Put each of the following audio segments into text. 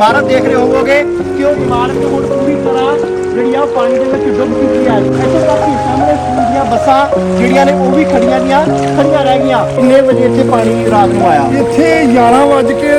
ਇਮਾਰਤ ਦੇਖ ਰਹੇ ਹੋਵੋਗੇ ਕਿ ਉਹ ਇਮਾਰਤ ਹੁਣ ਪੂਰੀ ਤਰ੍ਹਾਂ ਜਿਹੜੀ ਆ ਪਾਣੀ ਦੇ ਵਿੱਚ ਡੁੱਬ ਚੁੱਕੀ ਹੈ। ਇੱਥੇ ਤੱਕ ਕਿ ਸਾਹਮਣੇ ਸਕੂਲ ਦੀਆਂ ਬੱਸਾਂ ਜਿਹੜੀਆਂ ਨੇ ਉਹ ਵੀ ਖੜੀਆਂ ਦੀਆਂ ਖੜੀਆਂ ਰਹਿ ਗਈਆਂ। ਕਿੰਨੇ ਵਜੇ ਇੱਥੇ ਪਾਣੀ ਰਾਤ ਨੂੰ ਆਇਆ? ਇੱਥੇ 11 ਵਜ ਕੇ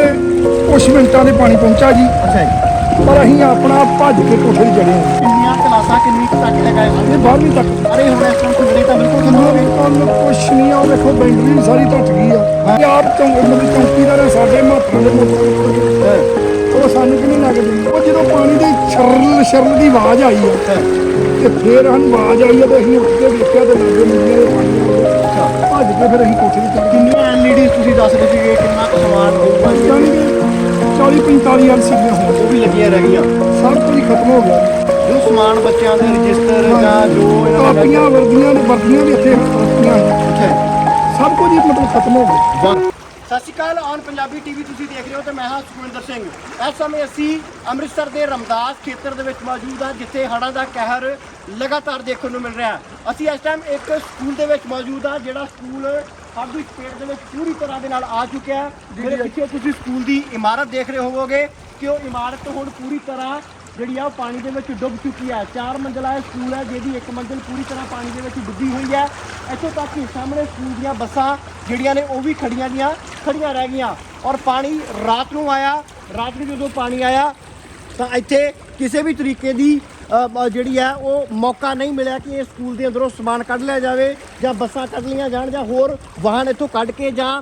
ਕੁਛ ਮਿੰਟਾਂ ਦੇ ਪਾਣੀ ਪਹੁੰਚਾ ਜੀ। ਅੱਛਾ ਜੀ। ਪਰ ਅਸੀਂ ਆਪਣਾ ਭੱਜ ਕੇ ਕੋਠੇ ਚੜੇ ਹਾਂ। ਕਿੰਨੀਆਂ ਕਲਾਸਾਂ ਕਿੰਨੀ ਤੱਕ ਹੈਗਾ ਇਹ? ਇਹ 12ਵੀਂ ਤੱਕ। ਅਰੇ ਹੁਣ ਇਸ ਟਾਈਮ ਖੁੱਲ੍ਹੇ ਤਾਂ ਬਿਲਕੁਲ ਖਤਮ ਹੋ ਗਏ। ਕੰਮ ਕੁਛ ਨਹੀਂ ਆ ਵੇਖੋ ਬੈਂਡਰੀ ਸਾਰੀ ਟੁੱਟ ਗਈ ਆ। ਆਪ ਚੌਂਕ ਚੌਂਕੀਦਾਰ ਸਾਡੇ ਮਾਤਰਾਂ ਦੇ ਮੋਟਰ ਉਹ ਸਾਨੂੰ ਕਿ ਨਹੀਂ ਲੱਗਦੀ? ਉਹ ਜਦੋਂ ਪਾਣੀ ਦੀ ਛਰਲ ਛਰਲ ਦੀ ਆਵਾਜ਼ ਆਈ ਆ ਤੇ ਫਿਰ ਸਾਨੂੰ ਆਵਾਜ਼ ਆਈ ਆ ਤੇ ਅਸੀਂ ਉੱਠ ਕੇ ਵੇਖਿਆ ਤੇ ਲੱਗੇ ਮੁੰਡੀਆਂ ਦੇ ਪਾਣੀ ਆ। ਭੱਜ ਕੇ ਫਿਰ ਅਸੀਂ ਕੋਠੇ 'ਤੇ ਚੜ ਗਏ ਕਿੰਨੀਆਂ ਐਲਈਡੀਜ਼ ਤੁਸੀਂ ਦੱਸ ਰਹੇ ਸੀਗੇ? ਕਿੰਨਾ ਕੁ ਸਮਾਨ ਹੋਊਗਾ? ਜੀ? ਯਾਨੀ ਕਿ 40 45 ਐਲਸੀਡੀਆਂ ਹੋਣ। ਉਹ ਵੀ ਲੱਗੀਆਂ ਰਹਿ ਗਈਆਂ। ਸਭ ਕੁਝ ਖਤਮ ਹੋ ਗਿਆ। ਜੋ ਸਮਾਨ ਬੱਚਿਆਂ ਦੇ ਰਜਿਸਟਰ ਜਾਂ ਜੋ ਕਾਪੀਆਂ ਵਰਦੀਆਂ ਨੇ ਵਰਦੀਆਂ ਵੀ ਇੱਥੇ ਰੱਖੀਆਂ। ਸਭ ਕੁਝ ਮਤਲਬ ਖਤਮ ਹੋ ਗਿਆ। ਸਤਿ ਸ਼੍ਰੀ ਅਕਾਲ ਔਨ ਪੰਜਾਬੀ ਟੀਵੀ ਤੁਸੀਂ ਦੇਖ ਰਹੇ ਹੋ ਤੇ ਮੈਂ ਹਾਂ ਸੁਖਵਿੰਦਰ ਸਿੰਘ। ਇਸ ਸਮੇਂ ਅਸੀਂ ਅੰਮ੍ਰਿਤਸਰ ਦੇ ਰਮਦਾਸ ਖੇਤਰ ਦੇ ਵਿੱਚ ਮੌਜੂਦ ਹਾਂ ਜਿੱਥੇ ਹੜ੍ਹਾਂ ਦਾ ਕਹਿਰ ਲਗਾਤਾਰ ਦੇਖਣ ਨੂੰ ਮਿਲ ਰਿਹਾ ਅਸੀਂ ਇਸ ਟਾਈਮ ਇੱਕ ਸਕੂਲ ਦੇ ਵਿੱਚ ਮੌਜੂਦ ਹਾਂ ਜਿਹੜਾ ਸਕੂਲ ਹੜ੍ਹ ਦੀ ਚਪੇਟ ਦੇ ਵਿੱਚ ਪੂਰੀ ਤਰ੍ਹਾਂ ਦੇ ਨਾਲ ਆ ਚੁੱਕਿਆ ਹੈ। ਮੇਰੇ ਪਿੱਛੇ ਤੁਸੀਂ ਸਕੂਲ ਦੀ ਇਮਾਰਤ ਦੇਖ ਰਹੇ ਹੋਵੋਗੇ ਕਿ ਉਹ ਇਮਾਰਤ ਹੁਣ ਪੂਰੀ ਤਰ੍ਹਾਂ ਜਿਹੜੀ ਆ ਉਹ ਪਾਣੀ ਦੇ ਵਿੱਚ ਡੁੱਬ ਚੁੱਕੀ ਹੈ ਚਾਰ ਮੰਜ਼ਲਾ ਇਹ ਸਕੂਲ ਹੈ ਜਿਹਦੀ ਇੱਕ ਮੰਜ਼ਿਲ ਪੂਰੀ ਤਰ੍ਹਾਂ ਪਾਣੀ ਦੇ ਵਿੱਚ ਡੁੱਬੀ ਹੋਈ ਹੈ ਇੱਥੋਂ ਤੱਕ ਕਿ ਸਾਹਮਣੇ ਸਕੂਲ ਦੀਆਂ ਬੱਸਾਂ ਜਿਹੜੀਆਂ ਨੇ, ਉਹ ਵੀ ਖੜੀਆਂ ਦੀਆਂ, ਖੜੀਆਂ ਰਹਿ ਗਈਆਂ। ਔਰ ਪਾਣੀ ਰਾਤ ਨੂੰ ਆਇਆ, ਰਾਤ ਨੂੰ ਜਦੋਂ ਪਾਣੀ ਆਇਆ, ਤਾਂ ਇੱਥੇ ਕਿਸੇ ਵੀ ਤਰੀਕੇ ਦੀ ਜਿਹੜੀ ਹੈ, ਉਹ ਮੌਕਾ ਨਹੀਂ ਮਿਲਿਆ ਕਿ ਇਹ ਸਕੂਲ ਦੇ ਅੰਦਰੋਂ ਸਮਾਨ ਕੱਢ ਲਿਆ ਜਾਵੇ ਜਾਂ ਬੱਸਾਂ ਕੱਢ ਲਈਆਂ ਜਾਣ ਜਾਂ ਹੋਰ ਵਾਹਨ ਇੱਥੋਂ ਕੱਢ ਕੇ ਜਾਂ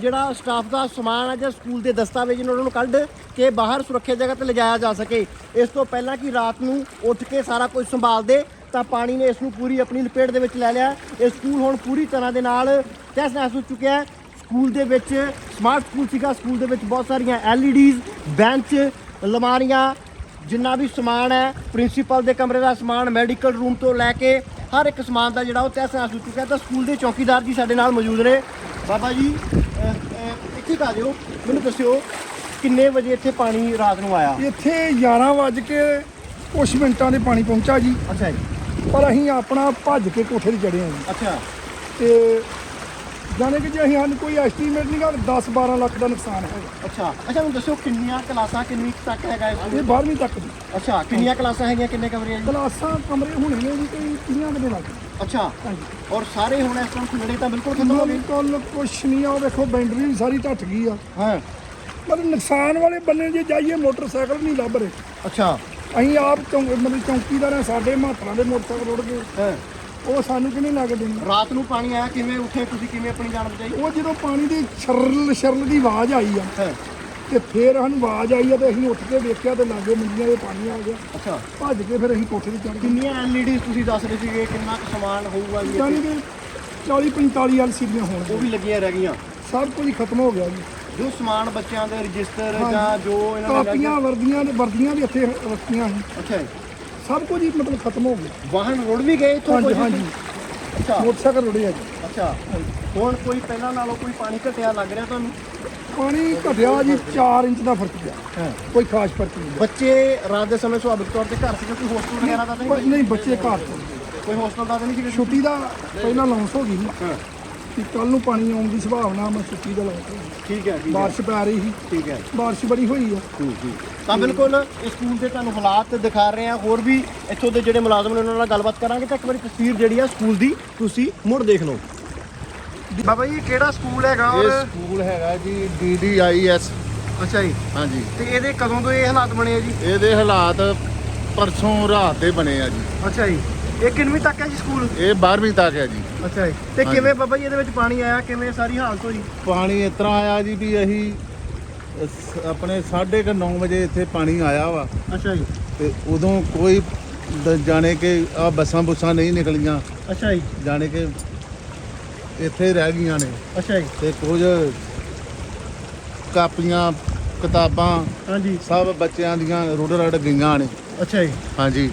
ਜਿਹੜਾ ਸਟਾਫ ਦਾ ਸਮਾਨ ਹੈ ਜਾਂ ਸਕੂਲ ਦੇ ਦਸਤਾਵੇਜ਼ ਨੇ ਉਹਨਾਂ ਨੂੰ ਕੱਢ ਕੇ ਬਾਹਰ ਸੁਰੱਖਿਅਤ ਜਗ੍ਹਾ ਤੇ ਲਿਜਾਇਆ ਜਾ ਸਕੇ। ਇਸ ਤੋਂ ਪਹਿਲਾਂ ਕਿ ਰਾਤ ਨੂੰ ਉੱਠ ਕੇ ਸਾਰਾ ਕੁਝ ਸੰਭਾਲ ਦੇ ਤਾਂ ਪਾਣੀ ਨੇ ਇਸ ਨੂੰ ਪੂਰੀ ਆਪਣੀ ਲਪੇਟ ਦੇ ਵਿੱਚ ਲੈ ਲਿਆ। ਇਹ ਸਕੂਲ ਹੁਣ ਪੂਰੀ ਤਰ੍ਹਾਂ ਦੇ ਨਾਲ ਤਹਿਸ ਨਹਿਸ ਹੋ ਚੁੱਕਿਆ ਹੈ। ਸਕੂਲ ਦੇ ਵਿੱਚ ਸਮਾਰਟ ਸਕੂਲ ਸੀਗਾ। ਸਕੂਲ ਦੇ ਵਿੱਚ ਬਹੁਤ ਸਾਰੀਆਂ ਐਲਈਡੀਜ਼ ਬੈਂਚ ਲਮਾਰੀਆਂ ਜਿੰਨਾ ਵੀ ਸਮਾਨ ਹੈ ਪ੍ਰਿੰਸੀਪਲ ਦੇ ਕਮਰੇ ਦਾ ਸਮਾਨ ਮੈਡੀਕਲ ਰੂਮ ਤੋਂ ਲੈ ਕੇ ਹਰ ਇੱਕ ਸਮਾਨ ਦਾ ਜਿਹੜਾ ਉਹ ਤਹਿਸ ਨਹਿਸ ਹੋ ਚੁੱਕਿਆ ਤਾਂ ਸਕੂਲ ਦੇ ਚੌਕੀਦਾਰ ਜੀ ਸਾਡੇ ਨਾਲ ਮੌਜੂਦ ਨੇ। ਬਾਬਾ ਜੀ ਅਹ, ਅਹ, ਇੱਥੇ ਆ ਜਿਓ ਮੈਨੂੰ ਦੱਸਿਓ ਕਿੰਨੇ ਵਜੇ ਇੱਥੇ ਪਾਣੀ ਰਾਤ ਨੂੰ ਆਇਆ? ਇੱਥੇ 11 ਵਜ ਕੇ ਕੁਛ ਮਿੰਟਾਂ ਦੇ ਪਾਣੀ ਪਹੁੰਚਾ ਜੀ। ਅੱਛਾ ਜੀ। ਪਰ ਅਸੀਂ ਆਪਣਾ ਭੱਜ ਕੇ ਕੋਠੇ 'ਤੇ ਚੜੇ ਹਾਂ ਜੀ। ਅੱਛਾ। ਤੇ ਜਾਣੇ ਕਿ ਜੇ ਅਸੀਂ ਸਾਨੂੰ ਕੋਈ ਐਸਟੀਮੇਟ ਨਹੀਂ ਗਾ 10 12 ਲੱਖ ਦਾ ਨੁਕਸਾਨ ਹੈਗਾ ਅੱਛਾ ਅੱਛਾ ਮੈਨੂੰ ਦੱਸਿਓ ਕਿੰਨੀਆਂ ਕਲਾਸਾਂ ਕਿੰਨੀ ਕੁ ਤੱਕ ਹੈਗਾ ਇਹ ਇਹ ਸਕੂਲ? 12ਵੀਂ ਤੱਕ ਦੀ। ਅੱਛਾ ਕਿੰਨੀਆਂ ਕਲਾਸਾਂ ਹੈਗੀਆਂ ਕਿੰਨੇ ਕਮਰੇ ਆ ਜੀ ਕਲਾਸਾਂ ਕਮਰੇ ਹੋਣੇ ਨੇ ਜੀ ਕੋਈ 30 ਦੇ ਲੱਗ ਅੱਛਾ ਹਾਂਜੀ। ਔਰ ਸਾਰੇ ਹੁਣ ਇਸ ਟਾਈਮ ਖੁੱਲ੍ਹੇ ਤਾਂ ਬਿਲਕੁਲ ਖਤਮ ਹੋ ਗਏ? ਬਿਲਕੁਲ ਕੁਛ ਨਹੀਂ ਆ ਉਹ ਵੇਖੋ ਬੈਂਡਰੀ ਵੀ ਸਾਰੀ ਟੱਟ ਗਈ ਆ। ਹਾਂ। ਮਤਲਬ ਨੁਕਸਾਨ ਵਾਲੇ ਬੰਨੇ ਜੇ ਜਾਈਏ ਮੋਟਰਸਾਈਕਲ ਨਹੀਂ ਲੱਭ ਰਹੇ। ਅੱਛਾ। ਅਸੀਂ ਆਪ ਚੌਂਕ ਮਤਲਬ ਚੌਂਕੀਦਾਰ ਆ ਸਾਡੇ ਮਾਤਰਾਂ ਦੇ ਮੋਟਰਸਾਈਕਲ ਰੁੜ ਗਏ। ਹਾਂ। ਉਹ ਸਾਨੂੰ ਕਿ ਨਹੀਂ ਲੱਗਦੇ ਰਾਤ ਨੂੰ ਪਾਣੀ ਆਇਆ ਕਿਵੇਂ ਉੱਠੇ ਤੁਸੀਂ ਕਿਵੇਂ ਆਪਣੀ ਜਾਨ ਬਚਾਈ? ਉਹ ਜਦੋਂ ਪਾਣੀ ਦੀ ਛਰਲ ਛਰਲ ਦੀ ਆਵਾਜ਼ ਆਈ ਆ ਤੇ ਫਿਰ ਸਾਨੂੰ ਆਵਾਜ਼ ਆਈ ਆ ਤੇ ਅਸੀਂ ਉੱਠ ਕੇ ਵੇਖਿਆ ਤੇ ਲਾਗੇ ਮੁੰਡੀਆਂ ਦੇ ਪਾਣੀ ਆ ਗਿਆ। ਅੱਛਾ। ਭੱਜ ਕੇ ਫਿਰ ਅਸੀਂ ਕੋਠੇ ਤੇ ਚੜ ਗਏ। ਕਿੰਨੀਆਂ ਐਲਈਡੀਜ਼ ਤੁਸੀਂ ਦੱਸ ਰਹੇ ਸੀਗੇ ਕਿੰਨਾ ਕੁ ਸਮਾਨ ਹੋਊਗਾ ਜੀ ਯਾਨੀ? ਕਿ 40 45 ਐਲਸੀਡੀਆਂ ਉਹ ਹੋਣ ਵੀ ਲੱਗੀਆਂ ਰਹਿ ਗਈਆਂ। ਸਭ ਕੁਝ ਖਤਮ ਹੋ ਗਿਆ ਜੀ। ਜੋ ਸਮਾਨ ਬੱਚਿਆਂ ਦੇ ਰਜਿਸਟਰ। ਜਾਂ ਜੋ ਇਹਨਾਂ ਦੇ ਕਾਪੀਆਂ ਵਰਦੀਆਂ ਦੇ ਵਰਦੀਆਂ ਵੀ ਇੱਥੇ ਰੱਖੀਆਂ ਸੀ। ਅੱਛਾ ਜੀ। ਸਭ ਕੁਝ ਹੀ ਮਤਲਬ ਖਤਮ ਹੋ ਗਿਆ। ਵਾਹਨ ਰੁੜ ਵੀ ਗਏ ਇੱਥੋਂ ਹਾਂਜੀ? ਹਾਂਜੀ। ਅੱਛਾ। ਮੋਟਰਸਾਈਕਲ ਰੁੜੇ ਆ ਜੀ। ਅੱਛਾ। ਹੁਣ ਕੋਈ ਪਹਿਲਾਂ ਨਾਲੋਂ ਕੋਈ ਪਾਣੀ ਘਟਿਆ ਲੱਗ ਰਿਹਾ ਤੁਹਾਨੂੰ? ਪਾਣੀ ਘਟਿਆ ਜੀ 4 ਇੰਚ ਦਾ ਫ਼ਰਕ ਪਿਆ। ਹਾਂ। ਕੋਈ ਖਾਸ ਫ਼ਰਕ ਨਹੀਂ ਬੱਚੇ ਰਾਤ ਦੇ ਸਮੇਂ ਸੁਭਾਵਿਕ ਤੌਰ ਤੇ ਘਰ ਸੀਗੇ ਕੋਈ ਹੋਸਟਲ ਵਗੈਰਾ ਦਾ ਤਾਂ ਨਹੀਂ ਨਹੀਂ ਬੱਚੇ ਘਰ ਤੋਂ ਕੋਈ ਹੋਸਟਲ ਦਾ ਤਾਂ ਨਹੀਂ ਸੀਗਾ ਛੁੱਟੀ ਦਾ ਪਹਿਲਾਂ ਲਾਂਚ ਹੋ ਗਈ ਸੀ। ਹਾਂ। ਕਿ ਕੱਲ ਨੂੰ ਪਾਣੀ ਆਉਣ ਦੀ ਸੰਭਾਵਨਾ ਮੈਂ ਛੁੱਟੀ ਦਾ ਗਈ ਠੀਕ ਹੈ ਠੀਕ ਹੈ। ਬਾਰਿਸ਼ ਪੈ ਰਹੀ ਸੀ। ਠੀਕ ਹੈ। ਬਾਰਿਸ਼ ਬੜੀ ਹੋਈ ਆ। ਤਾਂ ਬਿਲਕੁਲ ਇਸ ਸਕੂਲ ਦੇ ਤੁਹਾਨੂੰ ਹਾਲਾਤ ਦਿਖਾ ਰਹੇ ਹਾਂ। ਹੋਰ ਵੀ ਇੱਥੋਂ ਦੇ ਜਿਹੜੇ ਮੁਲਾਜ਼ਮ ਨੇ ਉਹਨਾਂ ਨਾਲ ਗੱਲਬਾਤ ਕਰਾਂਗੇ। ਤਾਂ ਇੱਕ ਵਾਰੀ ਤਸਵੀਰ ਜਿਹੜੀ ਆ ਸਕੂਲ ਦੀ ਤੁਸੀਂ ਮੁੜ ਦੇਖ ਲਓ। ਬਾਬਾ ਜੀ ਕਿਹੜਾ ਸਕੂਲ ਹੈਗਾ ਇਹ ਸਕੂਲ ਹੈਗਾ ਜੀ ਡੀਡੀਆਈਐਸ ਅੱਛਾ ਜੀ। ਹਾਂਜੀ। ਤੇ ਇਹਦੇ ਕਦੋਂ ਤੋਂ ਇਹ ਹਾਲਾਤ ਬਣੇ ਆ ਜੀ? ਇਹਦੇ ਹਾਲਾਤ ਪਰਸੋਂ ਰਾਤ ਦੇ ਬਣੇ ਆ ਜੀ। ਅੱਛਾ ਜੀ। ਇਹ ਕਿੰਨਵੀਂ ਤੱਕ ਹੈ ਜੀ ਸਕੂਲ? ਇਹ 12ਵੀਂ ਤੱਕ ਹੈ ਜੀ। ਅੱਛਾ ਜੀ। ਤੇ ਹਾਂਜੀ। ਕਿਵੇਂ ਬਾਬਾ ਜੀ ਇਹਦੇ ਵਿੱਚ ਪਾਣੀ ਆਇਆ? ਕਿਵੇਂ ਸਾਰੀ ਹਾਲਤ ਹੋਈ? ਪਾਣੀ ਇਸ ਤਰ੍ਹਾਂ ਆਇਆ ਜੀ ਵੀ ਅਸੀਂ ਅਸ- ਆਪਣੇ 9:30 ਵਜੇ ਇੱਥੇ ਪਾਣੀ ਆਇਆ ਵਾ। ਅੱਛਾ ਜੀ। ਤੇ ਉਦੋਂ ਕੋਈ ਦ- ਜਾਣੇ ਕਿ ਆ ਬੱਸਾਂ ਬੁੱਸਾਂ ਨਹੀਂ ਨਿਕਲੀਆਂ। ਅੱਛਾ ਜੀ। ਜਾਣੇ ਕਿ ਇੱਥੇ ਰਹਿ ਗਈਆਂ ਨੇ। ਅੱਛਾ ਜੀ। ਤੇ ਕੁਝ ਕਾਪੀਆਂ ਕਿਤਾਬਾਂ ਹਾਂਜੀ। ਸਭ ਬੱਚਿਆਂ ਦੀਆਂ ਰੁੜ ਰੜ ਗਈਆਂ ਨੇ। ਅੱਛਾ ਜੀ। ਹਾਂਜੀ।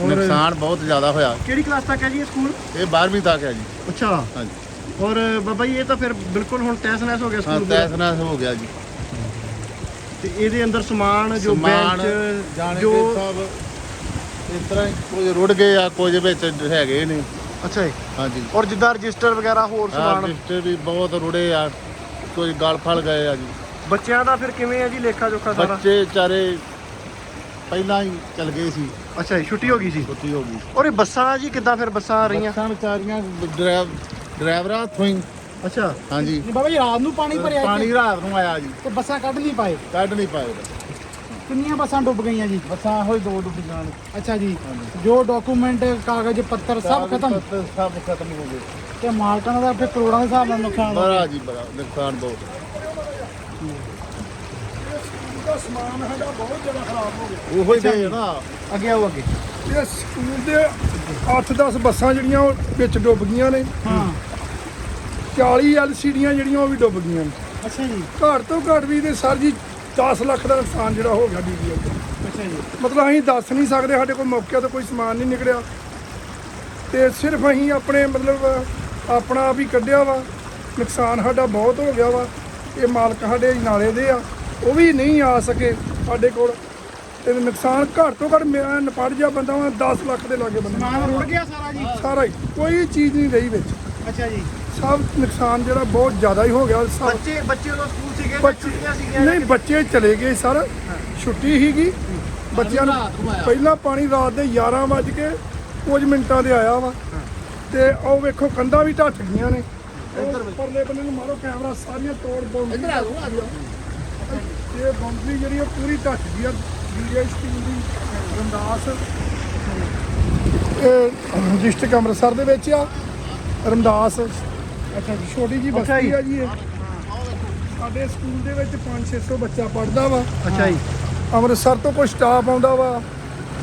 ਨੁਕਸਾਨ ਬਹੁਤ ਜ਼ਿਆਦਾ ਹੋਇਆ। ਕਿਹੜੀ ਕਲਾਸ ਤੱਕ ਹੈ ਜੀ ਇਹ ਸਕੂਲ ਇਹ 12ਵੀਂ ਤੱਕ ਹੈ ਜੀ। ਅੱਛਾ। ਹਾਂਜੀ। ਔਰ ਬਾਬਾ ਜੀ ਇਹ ਤਾਂ ਫਿਰ ਬਿਲਕੁਲ ਹੁਣ ਤਹਿਸ ਨਹਿਸ ਹੋ ਗਿਆ ਹਾਂ ਸਕੂਲ ਪੂਰਾ। ਤੈਸ ਨਾਸ ਹੋ ਗਿਆ ਜੀ। ਤੇ ਇਹਦੇ ਅੰਦਰ ਸਮਾਨ ਜੋ ਸਮਾਨ ਬੈਂਚ ਜਾਣੇ ਜੋ ਕਿ ਸਭ ਇਸ ਤਰ੍ਹਾਂ ਹੀ ਕੁਝ ਰੁੜ ਗਏ ਆ ਕੁਝ ਵਿੱਚ ਹੈਗੇ ਨੇ ਅੱਛਾ ਜੀ। ਹਾਂਜੀ। ਔਰ ਜਿੱਦਾਂ ਰਜਿਸਟਰ ਵਗੈਰਾ ਹੋਰ ਸਮਾਨ ਰਜਿਸਟਰ ਵੀ ਬਹੁਤ ਰੁੜੇ ਆ ਕੁਝ ਗਲ ਫਲ ਗਏ ਆ ਜੀ। ਬੱਚਿਆਂ ਦਾ ਫਿਰ ਕਿਵੇਂ ਹੈ ਜੀ ਲੇਖਾ ਜੋਖਾ ਸਾਰਾ? ਬੱਚੇ ਵਿਚਾਰੇ ਪਹਿਲਾਂ ਹੀ ਚਲ ਗਏ ਸੀ। ਅੱਛਾ ਜੀ ਛੁੱਟੀ ਹੋ ਗਈ ਸੀ ਛੁੱਟੀ ਹੋ ਗਈ। ਔਰ ਇਹ ਬੱਸਾਂ ਜੀ ਕਿੱਦਾਂ ਫਿਰ ਬੱਸਾਂ ਆ ਰਹੀਆਂ? ਬੱਸਾਂ ਵਿਚਾਰੀਆਂ ਡਰਾਈਵ ਡਰਾਈਵਰਾਂ ਹੱਥੋਂ ਹੀ। ਅੱਛਾ। ਹਾਂਜੀ। ਨਹੀਂ ਬਾਬਾ ਜੀ ਰਾਤ ਨੂੰ ਪਾਣੀ ਭਰਿਆ ਇੱਥੇ? ਪਾਣੀ ਰਾਤ ਨੂੰ ਆਇਆ ਜੀ। ਤੇ ਬੱਸਾਂ ਕੱਢ ਨਹੀਂ ਪਾਏ? ਕੱਢ ਨਹੀਂ ਪਾਏ। ਕਿੰਨੀਆਂ ਬੱਸਾਂ ਡੁੱਬ ਗਈਆਂ ਜੀ? ਬੱਸਾਂ ਹੋਈ ਦੋ ਡੁੱਬ ਜਾਣ ਅੱਛਾ ਜੀ। ਜੋ ਡਾਕੂਮੈਂਟ ਕਾਗਜ਼ ਪੱਤਰ ਸਭ ਖਤਮ? ਸਭ ਖਤਮ ਹੋ ਗਏ। ਤੇ ਮਾਲਕਾਂ ਦਾ ਫਿਰ ਕਰੋੜਾਂ ਦੇ ਹਿਸਾਬ ਨਾਲ ਨੁਕਸਾਨ ਹੋ ਗਿਆ। ਬੜਾ ਜੀ ਬੜਾ ਨੁਕਸਾਨ ਬਹੁਤ। ਦਾ ਸਮਾਨ ਸਾਡਾ ਬਹੁਤ ਜ਼ਿਆਦਾ ਖਰਾਬ ਹੋ ਗਿਆ। ਉਹੋ ਹੀ ਦੇ ਨਾ। ਅੱਗੇ ਆਓ ਅੱਗੇ। ਇਹ ਸਕੂਲ ਦੇ 8-10 ਬੱਸਾਂ ਜਿਹੜੀਆਂ ਉਹ ਵਿੱਚ ਡੁੱਬ ਗਈਆਂ ਨੇ। ਹਾਂ। 40 ਐਲਸੀਡੀਆਂ ਜਿਹੜੀਆਂ ਉਹ ਵੀ ਡੁੱਬ ਗਈਆਂ ਨੇ। ਅੱਛਾ ਜੀ। ਘੱਟ ਤੋਂ ਘੱਟ ਵੀ ਤੇ ਸਰ ਜੀ 10 ਲੱਖ ਦਾ ਨੁਕਸਾਨ ਜਿਹੜਾ ਹੋ ਗਿਆ ਡੀਡੀਐਲ ਦਾ ਅੱਛਾ ਜੀ। ਮਤਲਬ ਅਸੀਂ ਦੱਸ ਨਹੀਂ ਸਕਦੇ ਸਾਡੇ ਕੋਲ ਮੌਕੇ ਤੇ ਕੋਈ ਸਮਾਨ ਨਹੀਂ ਨਿਕਲਿਆ। ਤੇ ਸਿਰਫ ਅਸੀਂ ਆਪਣੇ ਮਤਲਬ ਆਪਣਾ ਆਪ ਹੀ ਕੱਢਿਆ ਵਾ। ਨੁਕਸਾਨ ਸਾਡਾ ਬਹੁਤ ਹੋ ਗਿਆ ਵਾ। ਇਹ ਮਾਲਕ ਸਾਡੇ ਨਾਲੇ ਦੇ ਆ। ਉਹ ਵੀ ਨਹੀਂ ਆ ਸਕੇ ਸਾਡੇ ਕੋਲ। ਤੇ ਨੁਕਸਾਨ ਘੱਟ ਤੋਂ ਘੱਟ ਮੈਂ ਨਪੜ ਜਾ ਬੰਦਾ ਵਾ 10 ਲੱਖ ਦੇ ਲਾਗੇ ਬੰਦਾ। ਸਮਾਨ ਰੁੜ ਗਿਆ ਸਾਰਾ ਜੀ? ਸਾਰਾ ਹੀ। ਕੋਈ ਚੀਜ਼ ਨਹੀਂ ਰਹੀ ਵਿੱਚ। ਅੱਛਾ ਜੀ। ਸਭ ਨੁਕਸਾਨ ਜਿਹੜਾ ਬਹੁਤ ਜ਼ਿਆਦਾ ਹੀ ਹੋ ਗਿਆ। ਸਭ ਬੱਚੇ ਬੱਚੇ ਉਦੋਂ ਸਕੂਲ ਸੀਗੇ ਛੁੱਟੀਆਂ ਸੀਗੀਆਂ ਨਹੀਂ ਬੱਚੇ ਚਲੇ ਗਏ ਸਰ। ਛੁੱਟੀ ਹੀਗੀ ਬੱਚਿਆਂ ਨੂੰ ਪਹਿਲਾਂ ਪਾਣੀ ਰਾਤ ਦੇ 11 ਵੱਜ ਕੇ ਕੁਝ ਮਿੰਟਾਂ ਦੇ ਆਇਆ ਵਾ। ਤੇ ਉਹ ਵੇਖੋ ਕੰਧਾਂ ਵੀ ਢੱਟ ਗਈਆਂ ਨੇ। ਪਰਲੇ ਬੰਨੇ ਨੂੰ ਮਾਰੋ ਕੈਮਰਾ ਸਾਰੀਆਂ ਤੋੜ ਬੋੜ ਇੱਧਰ ਆ ਇਹ ਬਾਉਂਡਰੀ ਜਿਹੜੀ ਉਹ ਪੂਰੀ ਢੱਟ ਗਈ ਆ। ਡੀਜੇ ਸਕੂਲ ਦੀ ਰਮਦਾਸ। ਇਹ ਡਿਸਟ੍ਰਿਕਟ ਅੰਮ੍ਰਿਤਸਰ ਦੇ ਵਿੱਚ ਆ ਰਮਦਾਸ। ਅੱਛਾ ਜੀ। ਛੋਟੀ ਜੀ ਬਸਤੀ। ਆ ਜੀ ਇਹ। ਸਾਡੇ ਸਕੂਲ ਦੇ ਵਿੱਚ 5-600 ਬੱਚਾ ਪੜਦਾ ਵਾ। ਅੱਛਾ ਜੀ। ਅੰਮ੍ਰਿਤਸਰ ਤੋਂ ਕੋਈ ਸਟਾਫ ਆਉਂਦਾ ਵਾ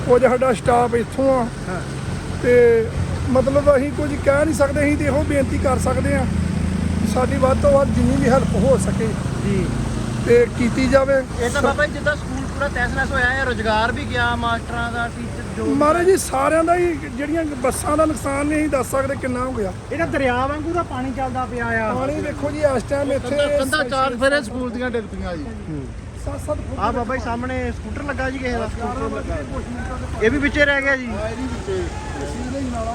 ਕੁਝ ਸਾਡਾ ਸਟਾਫ ਇੱਥੋਂ ਆ। ਤੇ ਮਤਲਬ ਅਸੀਂ ਕੁਝ ਕਹਿ ਨਹੀਂ ਸਕਦੇ ਅਸੀਂ ਤੇ ਇਹੋ ਬੇਨਤੀ ਕਰ ਸਕਦੇ ਆ ਸਾਡੀ ਵੱਧ ਤੋਂ ਵੱਧ ਜਿੰਨੀ ਵੀ ਹੈਲਪ ਹੋ ਸਕੇ ਜੀ। ਤੇ ਕੀਤੀ ਜਾਵੇ। ਇਹ ਤਾਂ ਬਾਬਾ ਜਿੱਦਾਂ ਸਕੂਲ ਪੂਰਾ ਤਹਿਸ-ਨਹਿਸ ਹੋਇਆ ਹੈ ਰੋਜ਼ਗਾਰ ਵੀ ਗਿਆ ਮਾਸਟਰਾਂ ਦਾ ਟੀਚਰ ਜੋ ਮਹਾਰਾਜ ਜੀ ਸਾਰਿਆਂ ਦਾ ਹੀ ਜਿਹੜੀਆਂ ਬੱਸਾਂ ਦਾ ਨੁਕਸਾਨ ਨਹੀਂ ਅਸੀਂ ਦੱਸ ਸਕਦੇ ਕਿੰਨਾ ਹੋ ਗਿਆ। ਇਹਦਾ ਦਰਿਆ ਵਾਂਗੂ ਦਾ ਪਾਣੀ ਚੱਲਦਾ ਪਿਆ ਆ। ਪਾਣੀ ਵੇਖੋ ਜੀ ਇਸ ਟਾਈਮ ਇੱਥੇ ਕੰਧਾ ਚਾਰ ਫੇਰੇ ਸਕੂਲ ਦੀਆਂ ਡਿੱਗ ਪਈਆਂ ਜੀ। 7-7 ਫੁੱਟ ਆ ਬਾਬਾ ਜੀ ਸਾਹਮਣੇ ਸਕੂਟਰ ਲੱਗਾ ਜੀ ਕਿਸੇ ਦਾ। ਇਹ ਵੀ ਵਿੱਚੇ ਰਹਿ ਗਿਆ ਜੀ।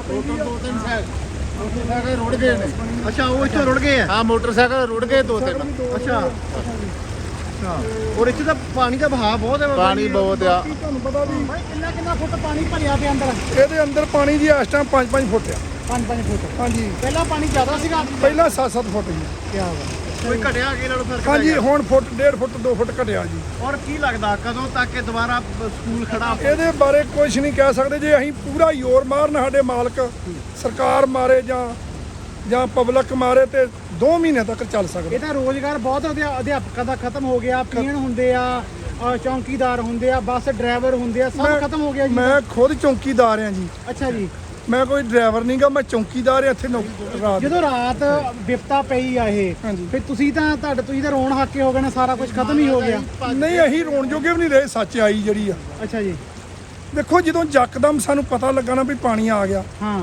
ਦੋ ਤਿੰਨ ਮੋਟਰਸਾਈਕਲ ਰੁੜ ਗਏ ਨੇ। ਅੱਛਾ ਉਹ ਇੱਥੋਂ ਰੁੜ ਗਏ ਆ। ਹਾਂ ਮੋਟਰਸਾਈਕਲ ਰੁੜ ਗਏ ਦੋ ਤਿੰਨ। ਅੱਛਾ। ਅੱਛਾ। ਔਰ ਇੱਥੇ ਤਾਂ ਪਾਣੀ ਦਾ ਵਹਾਅ ਬਹੁਤ ਹੈ ਪਾਣੀ। ਬਹੁਤ ਆ। ਕੀ ਤੁਹਾਨੂੰ ਪਤਾ ਵੀ ਭਾਈ ਕਿੰਨਾ ਕਿੰਨਾ ਫੁੱਟ ਪਾਣੀ ਭਰਿਆ ਪਿਆ ਅੰਦਰ? ਇਹਦੇ ਅੰਦਰ ਪਾਣੀ ਜੀ ਇਸ ਟਾਈਮ 5-5 ਫੁੱਟ ਆ। 5-5 ਫੁੱਟ। ਹਾਂਜੀ। ਪਹਿਲਾਂ ਪਾਣੀ ਜ਼ਿਆਦਾ ਸੀਗਾ? ਪਹਿਲਾਂ 7-7 ਫੁੱਟ ਜੀ ਕੀ ਵਾ ਕੋਈ ਘਟਿਆ ਅੱਗੇ ਨਾਲੋਂ ਫ਼ਰਕ ਹਾਂਜੀ। ਹੁਣ ਫੁੱਟ 1.5 ਫੁੱਟ 2 ਫੁੱਟ ਘਟਿਆ ਜੀ। ਔਰ ਕੀ ਲੱਗਦਾ ਕਦੋਂ ਤੱਕ ਇਹ ਦੁਬਾਰਾ ਸਕੂਲ ਖੜਾ ਹੋ- ਇਹਦੇ ਬਾਰੇ ਕੁਝ ਨਹੀਂ ਕਹਿ ਸਕਦੇ ਜੇ ਅਸੀਂ ਪੂਰਾ ਜ਼ੋਰ ਮਾਰਨ ਸਾਡੇ ਮਾਲਕ ਸਰਕਾਰ ਮਾਰੇ ਜਾਂ ਜਾਂ ਪਬਲਿਕ ਮਾਰੇ ਤੇ 2 ਮਹੀਨੇ ਤੱਕ ਚੱਲ ਸਕਦੇ। ਇਹਦਾ ਰੋਜ਼ਗਾਰ ਬਹੁਤ ਅਧਿਆ- ਅਧਿਆਪਕਾਂ ਦਾ ਖਤਮ ਹੋ ਗਿਆ ਪੀਣ ਹੁੰਦੇ ਆ ਅ, ਚੌਂਕੀਦਾਰ ਹੁੰਦੇ ਆ ਬੱਸ ਡਰਾਈਵਰ ਹੁੰਦੇ ਆ ਸਭ ਖਤਮ ਹੋ ਗਿਆ ਜੀ। ਮੈਂ ਖੁਦ ਚੌਂਕੀਦਾਰ ਆ ਜੀ। ਅੱਛਾ ਜੀ। ਮੈਂ ਕੋਈ ਡਰਾਈਵਰ ਨਹੀਂਗਾ ਮੈਂ ਚੌਂਕੀਦਾਰ ਆ ਇੱਥੇ ਨੌਕਰੀ ਰਾਤ ਜਦੋਂ ਰਾਤ ਵਿਪਤਾ ਪਈ ਆ ਇਹ ਹਾਂਜੀ। ਫਿਰ ਤੁਸੀਂ ਤਾਂ ਤੁਹਾਡੇ ਤੁਸੀਂ ਤਾਂ ਰੋਣ ਹਾਕੇ ਹੋ ਗਏ ਨੇ ਸਾਰਾ ਕੁਝ ਖਤਮ ਹੀ ਹੋ ਗਿਆ। ਨਹੀਂ ਅਸੀਂ ਰੋਣ ਜੋਗੇ ਵੀ ਨਹੀਂ ਰਹੇ ਸੱਚ ਆਈ ਜਿਹੜੀ ਆ। ਅੱਛਾ ਜੀ। ਦੇਖੋ ਜਦੋਂ ਯਕਦਮ ਸਾਨੂੰ ਪਤਾ ਲੱਗਾ ਨਾ ਵੀ ਪਾਣੀ ਆ ਗਿਆ ਹਾਂ।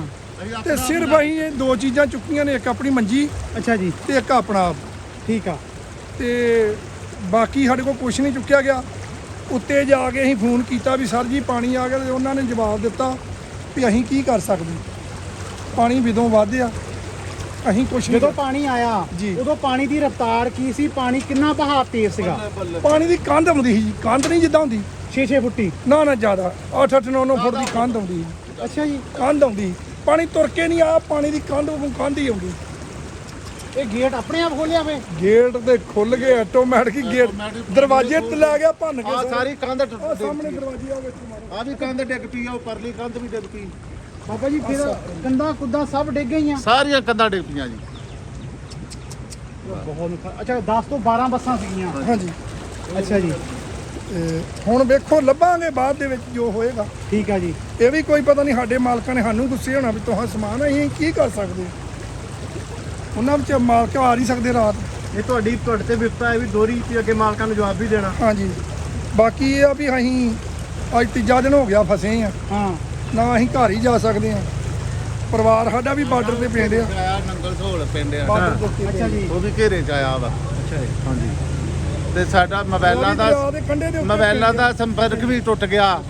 ਤੇ ਸਿਰਫ ਅਸੀਂ ਇਹ ਦੋ ਚੀਜ਼ਾਂ ਚੁੱਕੀਆਂ ਨੇ ਇੱਕ ਆਪਣੀ ਮੰਜੀ ਅੱਛਾ ਜੀ। ਤੇ ਇੱਕ ਆਪਣਾ ਆਪ। ਠੀਕ ਆ। ਤੇ ਬਾਕੀ ਸਾਡੇ ਕੋਲ ਕੁਝ ਨਹੀਂ ਚੁੱਕਿਆ ਗਿਆ। ਉੱਤੇ ਜਾ ਕੇ ਅਸੀਂ ਫੋਨ ਕੀਤਾ ਵੀ ਸਰ ਜੀ ਪਾਣੀ ਆ ਗਿਆ। ਤੇ ਉਹਨਾਂ ਨੇ ਜਵਾਬ ਦਿੱਤਾ ਵੀ ਅਸੀਂ ਕੀ ਕਰ ਸਕਦੇ। ਪਾਣੀ ਵਿਦੋਂ ਵੱਧ ਆ ਅਸੀਂ ਕੁਝ ਨਹੀਂ ਜਦੋਂ ਪਾਣੀ ਆਇਆ ਜੀ। ਉਦੋਂ ਪਾਣੀ ਦੀ ਰਫ਼ਤਾਰ ਕੀ ਸੀ? ਪਾਣੀ ਕਿੰਨਾ ਬਹਾਅ ਤੇਜ਼ ਸੀਗਾ? ਪਾਣੀ ਦੀ ਕੰਧ ਆਉਂਦੀ ਸੀ ਜੀ। ਕੰਧ ਨਹੀਂ ਜਿੱਦਾਂ ਹੁੰਦੀ। 6-6 ਫੁੱਟੀ? ਨਾ ਨਾ ਜ਼ਿਆਦਾ। 8 8 9 9 ਫੁੱਟ ਦੀ ਕੰਧ ਆਉਂਦੀ ਸੀ। ਅੱਛਾ ਜੀ। ਕੰਧ ਆਉਂਦੀ ਸੀ। ਪਾਣੀ ਤੁਰ ਕੇ ਨਹੀਂ ਆ ਪਾਣੀ ਦੀ ਕੰਧ ਵਾਂਗੂ ਕੰਧ ਹੀ ਆਉਂਦੀ। ਇਹ ਗੇਟ ਆਪਣੇ ਆਪ ਖੋਲਿਆ ਵੇ? ਗੇਟ ਤੇ ਖੁੱਲ ਗਏ ਆਟੋਮੈਟਿਕ ਹੀ ਗੇਟ। ਦਰਵਾਜ਼ੇ ਤੇ ਲੈ ਗਿਆ ਭੰਨ ਕੇ ਆ ਸਾਰੇ। ਕੰਧ ਟੁੱਟ ਸਾਹਮਣੇ ਦਰਵਾਜ਼ੇ ਆ ਵਿੱਚ ਮਾਰੋ ਆ ਵੀ ਕੰਧ ਡਿੱਗ ਪਈ ਆ ਉਹ ਪਰਲੀ ਕੰਧ ਵੀ ਡਿੱਗ ਪਈ। ਬਾਬਾ ਜੀ ਫਿਰ ਕੰਦਾ ਕੁੱਦਾ ਸਭ ਡਿੱਗ ਗਈਆਂ? ਸਾਰੀਆਂ ਕੰਧਾਂ ਡਿੱਗ ਪਈਆਂ ਜੀ। ਬਹੁਤ ਅੱਛਾ 10 ਤੋਂ 12 ਬੱਸਾਂ ਸੀਗੀਆਂ। ਹਾਂਜੀ। ਅੱਛਾ ਜੀ। ਤੇ ਹੁਣ ਵੇਖੋ ਲੱਭਾਂਗੇ ਬਾਅਦ ਦੇ ਵਿੱਚ ਜੋ ਹੋਏਗਾ। ਠੀਕ ਆ ਜੀ। ਇਹ ਵੀ ਕੋਈ ਪਤਾ ਨਹੀਂ ਸਾਡੇ ਮਾਲਕਾਂ ਨੇ ਸਾਨੂੰ ਗੁੱਸੇ ਹੋਣਾ ਵੀ ਤੁਹਾਂ ਸਮਾਨ ਆ, ਅਸੀਂ ਕੀ ਕਰ ਸਕਦੇ ਉਹਨਾਂ ਵਿੱਚ ਮਾਲਕ ਆ ਨਹੀਂ ਸਕਦੇ ਰਾਤ। ਇਹ ਤੁਹਾਡੀ ਤੁਹਾਡੇ ਤੇ ਵਿਪਤਾ ਹੈ ਵੀ ਦੋਰੀ ਤੇ ਅੱਗੇ ਮਾਲਕਾਂ ਨੂੰ ਜਵਾਬ ਵੀ ਦੇਣਾ। ਹਾਂਜੀ। ਬਾਕੀ ਇਹ ਆ ਵੀ ਅਸੀਂ ਅੱਜ ਤੀਜਾ ਦਿਨ ਹੋ ਗਿਆ ਫਸੇ ਆ। ਹਾਂ। ਨਾ ਅਸੀਂ ਘਰ ਹੀ ਜਾ ਸਕਦੇ ਆ। ਪਰਿਵਾਰ ਸਾਡਾ ਵੀ ਬਾਰਡਰ ਤੇ ਪਿੰਡ ਆ। ਆਇਆ ਨੰਗਲ ਸਹੋਲ ਪਿੰਡ ਆ। ਬਾਰਡਰ ਦੇ ਉੱਤੇ ਅੱਛਾ ਜੀ। ਉਹ ਵੀ ਘੇਰੇ ਚ ਆਇਆ ਵਾ। ਅੱਛਾ ਜੀ। ਹਾਂਜੀ। ਤੇ ਸਾਡਾ ਮੋਬਾਈਲਾਂ ਦਾ ਦਰਿਆ ਦੇ ਕੰਢੇ ਦੇ ਉੱਤੇ ਮੋਬਾਈਲਾਂ ਦਾ ਸੰਪਰਕ ਵੀ ਟੁੱਟ ਗਿਆ।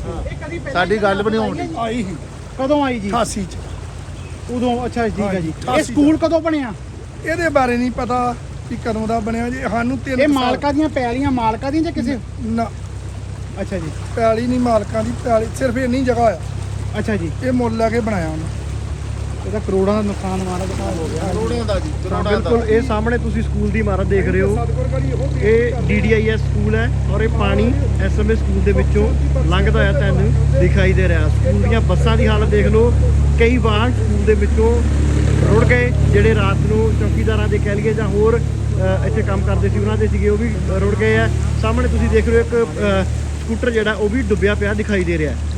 ਸਾਡੀ ਗੱਲ ਵੀ ਨਹੀਂ ਹੋਣੀ ਆਈ ਸੀ। ਕਦੋਂ ਆਈ ਜੀ? 88 ਚ। ਉਦੋਂ ਅੱਛਾ ਠੀਕ ਆ ਜੀ। ਇਹ ਸਕੂਲ ਕਦੋਂ ਬਣਿਆ? ਇਹਦੇ ਬਾਰੇ ਨਹੀਂ ਪਤਾ ਵੀ ਕਦੋਂ ਦਾ ਬਣਿਆ ਜੀ। ਸਾਨੂੰ ਤਿੰਨ ਇਹ ਕੁ ਮਾਲਕਾਂ ਦੀਆਂ ਪੈਲੀਆਂ ਮਾਲਕਾਂ ਦੀਆਂ ਜਾਂ ਕਿਸੇ ਨਾ। ਅੱਛਾ ਜੀ। ਪੈਲੀ ਨਹੀਂ ਮਾਲਕਾਂ ਦੀ ਪੈਲੀ ਸਿਰਫ ਇੰਨੀ ਜਗ੍ਹਾ ਆ। ਅੱਛਾ ਜੀ। ਇਹ ਮੁੱਲ ਲੈ ਕੇ ਬਣਾਇਆ ਉਹਨੇ। ਇਹਦਾ ਕਰੋੜਾਂ ਦਾ ਨੁਕਸਾਨ ਮਾਰਾ ਦਾ ਹੋ ਗਿਆ ਕਰੋੜਾਂ ਦਾ ਜੀ ਕਰੋੜਾਂ ਦਾ। ਬਿਲਕੁਲ ਇਹ ਸਾਹਮਣੇ ਤੁਸੀਂ ਸਕੂਲ ਦੀ ਇਮਾਰਤ ਦੇਖ ਰਹੇ ਹੋ। ਇਹੋ ਡੀਡੀਆਈਐਸ ਸਕੂਲ ਹੈ ਔਰ ਇਹ ਪਾਣੀ ਐਸਐਮਐਸ ਸਕੂਲ ਦੇ ਵਿੱਚੋਂ ਲੰਘਦਾ ਹੋਇਆ ਤੁਹਾਨੂੰ ਦਿਖਾਈ ਦੇ ਰਿਹਾ। ਸਕੂਲ ਦੀਆਂ ਬੱਸਾਂ ਦੀ ਹਾਲਤ ਦੇਖ ਲਓ। ਕਈ ਵਾਹਨ ਸਕੂਲ ਦੇ ਵਿੱਚੋਂ ਰੁੜ ਗਏ ਜਿਹੜੇ ਰਾਤ ਨੂੰ ਚੌਕੀਦਾਰਾਂ ਦੇ ਕਹਿ ਲਈਏ ਜਾਂ ਹੋਰ ਇੱਥੇ ਕੰਮ ਕਰਦੇ ਸੀ ਉਹਨਾਂ ਦੇ ਸੀਗੇ ਉਹ ਵੀ ਰੁੜ ਗਏ ਆ। ਸਾਹਮਣੇ ਤੁਸੀਂ ਦੇਖ ਰਹੇ ਹੋ ਇੱਕ ਸਕੂਟਰ ਜਿਹੜਾ ਉਹ ਵੀ ਡੁੱਬਿਆ ਪਿਆ ਦਿਖਾਈ ਦੇ ਰਿਹਾ। ਹੈ